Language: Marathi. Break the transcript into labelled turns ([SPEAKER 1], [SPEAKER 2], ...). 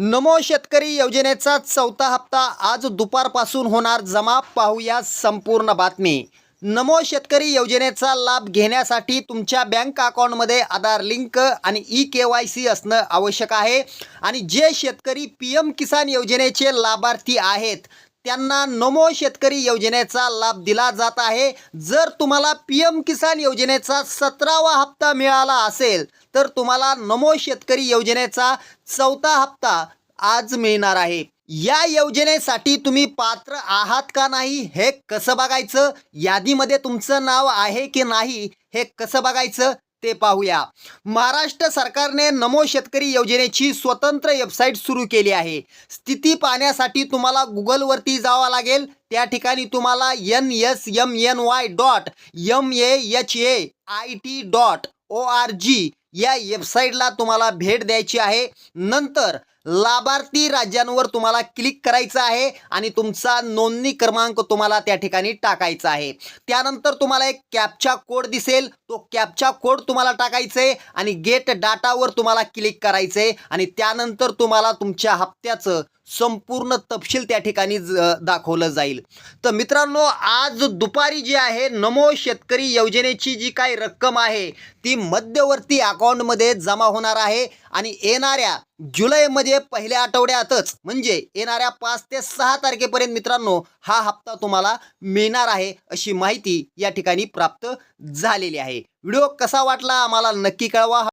[SPEAKER 1] नमो शेतकरी योजनेचा चौथा हप्ता आज दुपारपासून होणार. जमा पाहूया संपूर्ण बातमी. नमो शेतकरी योजनेचा लाभ घेण्यासाठी तुमच्या बँक अकाउंटमध्ये आधार लिंक आणि ई के वाय सी असणं आवश्यक आहे. आणि जे शेतकरी पी एम किसान योजनेचे लाभार्थी आहेत त्यांना नमो शेतकरी योजनेचा लाभ दिला जात आहे. जर तुम्हाला पी एम किसान योजनेचा सतरावा हप्ता मिळाला असेल तर तुम्हाला नमो शेतकरी योजनेचा चौथा हप्ता आज मिळणार आहे. या योजनेसाठी तुम्ही पात्र आहात का नाही हे कसं बघायचं? यादीमध्ये तुमचं नाव आहे की नाही हे कसं बघायचं? ते पाहूया. महाराष्ट्र सरकारने नमो शेतकरी योजनेची स्वतंत्र वेबसाईट सुरू केली आहे. स्थिती पाहण्यासाठी तुम्हाला गुगलवरती जावं लागेल. त्या ठिकाणी तुम्हाला N S M N Y dot M A H A I T dot O R G या वेबसाईटला तुम्हाला भेट द्यायची आहे. नंतर लाभार्थी राज्यांवर तुम्हाला क्लिक करायचं आहे आणि तुमचा नोंदणी क्रमांक तुम्हाला त्या ठिकाणी टाकायचा आहे. त्यानंतर तुम्हाला एक कॅपचा कोड दिसेल. तो कॅपचा कोड तुम्हाला टाकायचा आहे आणि गेट डाटावर तुम्हाला क्लिक करायचं आहे आणि त्यानंतर तुम्हाला तुमच्या हप्त्याचं संपूर्ण तपशील त्या ठिकाणी ज- दाखवलं जाईल. तर मित्रांनो आज दुपारी जी आहे नमो शेतकरी योजनेची जी काही रक्कम आहे ती मध्यवर्ती अकाउंटमध्ये जमा होणार आहे आणि येणाऱ्या जुलैमध्ये पहिल्या आठवड्यातच म्हणजे येणाऱ्या पाच ते सहा तारखेपर्यंत मित्रांनो हा हप्ता तुम्हाला मिळणार आहे अशी माहिती या ठिकाणी प्राप्त झालेली आहे. व्हिडिओ कसा वाटला आम्हाला नक्की कळवा.